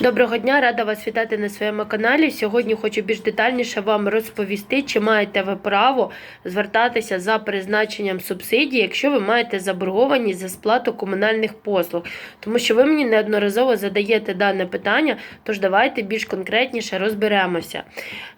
Доброго дня, рада вас вітати на своєму каналі. Сьогодні хочу більш детальніше вам розповісти, чи маєте ви право звертатися за призначенням субсидій, якщо ви маєте заборгованість за сплату комунальних послуг. Тому що ви мені неодноразово задаєте дане питання, тож давайте більш конкретніше розберемося.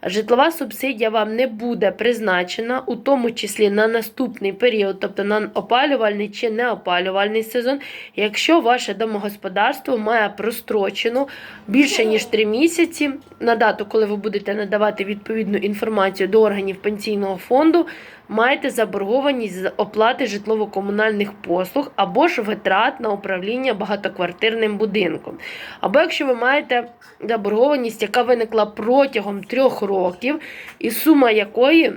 Житлова субсидія вам не буде призначена, у тому числі на наступний період, тобто на опалювальний чи неопалювальний сезон, якщо ваше домогосподарство має прострочену більше ніж 3 місяці на дату, коли ви будете надавати відповідну інформацію до органів пенсійного фонду, маєте заборгованість з оплати житлово-комунальних послуг або ж витрат на управління багатоквартирним будинком. Або якщо ви маєте заборгованість, яка виникла протягом трьох років, і сума якої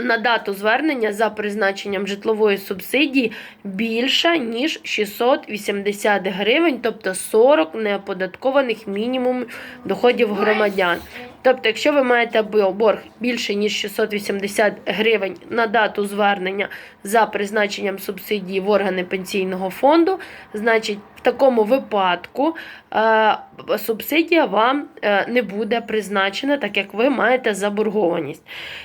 на дату звернення за призначенням житлової субсидії більша, ніж 680 гривень, тобто 40 неоподаткованих мінімум доходів громадян. Тобто, якщо ви маєте борг більше, ніж 680 гривень на дату звернення за призначенням субсидії в органи пенсійного фонду, значить в такому випадку е, субсидія вам е, не буде призначена, так як ви маєте заборгованість.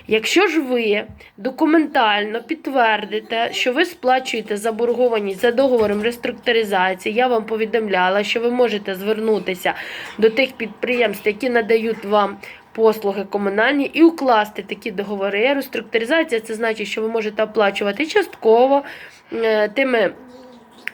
Якщо ж ви документально підтвердите, що ви сплачуєте заборгованість за договором реструктуризації, я вам повідомляла, що ви можете звернутися до тих підприємств, які надають вам. Послуги комунальні і укласти такі договори. Реструктуризація це значить, що ви можете оплачувати частково е, тими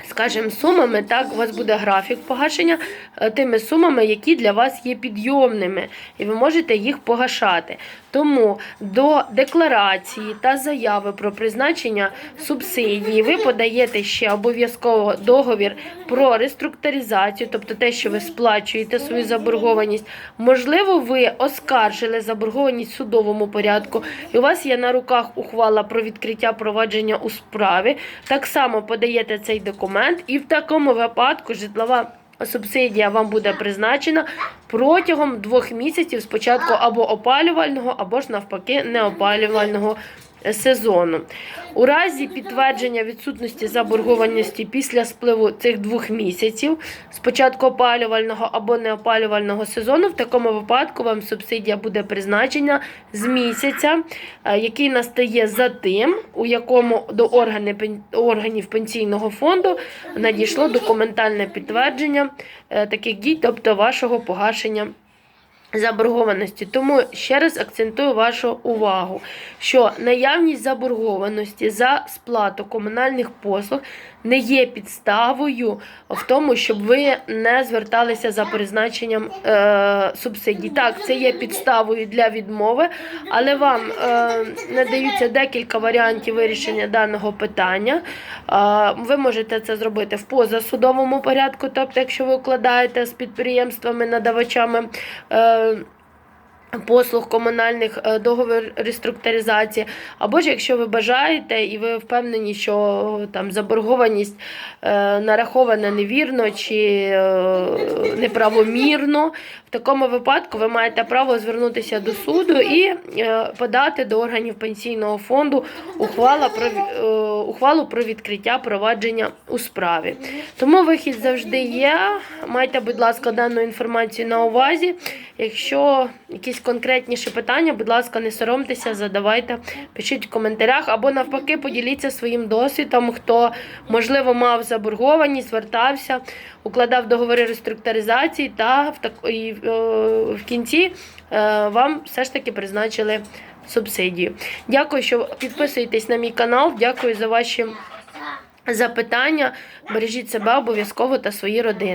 скажімо, сумами, так, у вас буде графік погашення е, тими сумами, які для вас є підйомними, і ви можете їх погашати. Тому до декларації та заяви про призначення субсидії ви подаєте ще обов'язково договір про реструктуризацію, тобто те, що ви сплачуєте свою заборгованість. Можливо, ви оскаржили заборгованість в судовому порядку, і у вас є на руках ухвала про відкриття провадження у справі. Так само подаєте цей документ, і в такому випадку житлова. Субсидія вам буде призначена протягом двох місяців спочатку або опалювального, або ж навпаки неопалювального сезону. У разі підтвердження відсутності заборгованості після спливу цих двох місяців, спочатку опалювального або неопалювального сезону, в такому випадку вам субсидія буде призначена з місяця, е, який настає за тим, у якому до органів пенсійного фонду надійшло документальне підтвердження е, таких дій, тобто вашого погашення заборгованості. Тому ще раз акцентую вашу увагу, що наявність заборгованості за сплату комунальних послуг не є підставою в тому, щоб ви не зверталися за призначенням е, субсидій. Так, це є підставою для відмови, але вам е, надаються декілька варіантів вирішення даного питання. Е, ви можете це зробити в позасудовому порядку, тобто, якщо ви укладаєте з підприємствами, надавачами. Е, Um, Послуг комунальних е, договір реструктуризації, або ж якщо ви бажаєте і ви впевнені, що там заборгованість е, нарахована невірно чи е, неправомірно, в такому випадку ви маєте право звернутися до суду і е, подати до органів пенсійного фонду ухвала про, е, ухвалу про відкриття провадження у справі. Тому вихід завжди є. Майте, будь ласка, дану інформацію на увазі. Якщо якісь конкретніші питання, будь ласка, не соромтеся, задавайте, пишіть в коментарях або навпаки поділіться своїм досвідом, хто можливо мав заборгованість, звертався, укладав договори реструктуризації та в так і е, в кінці е, вам все ж таки призначили субсидію. Дякую, що підписуєтесь на мій канал. Дякую за ваші запитання. Бережіть себе обов'язково та свої родини.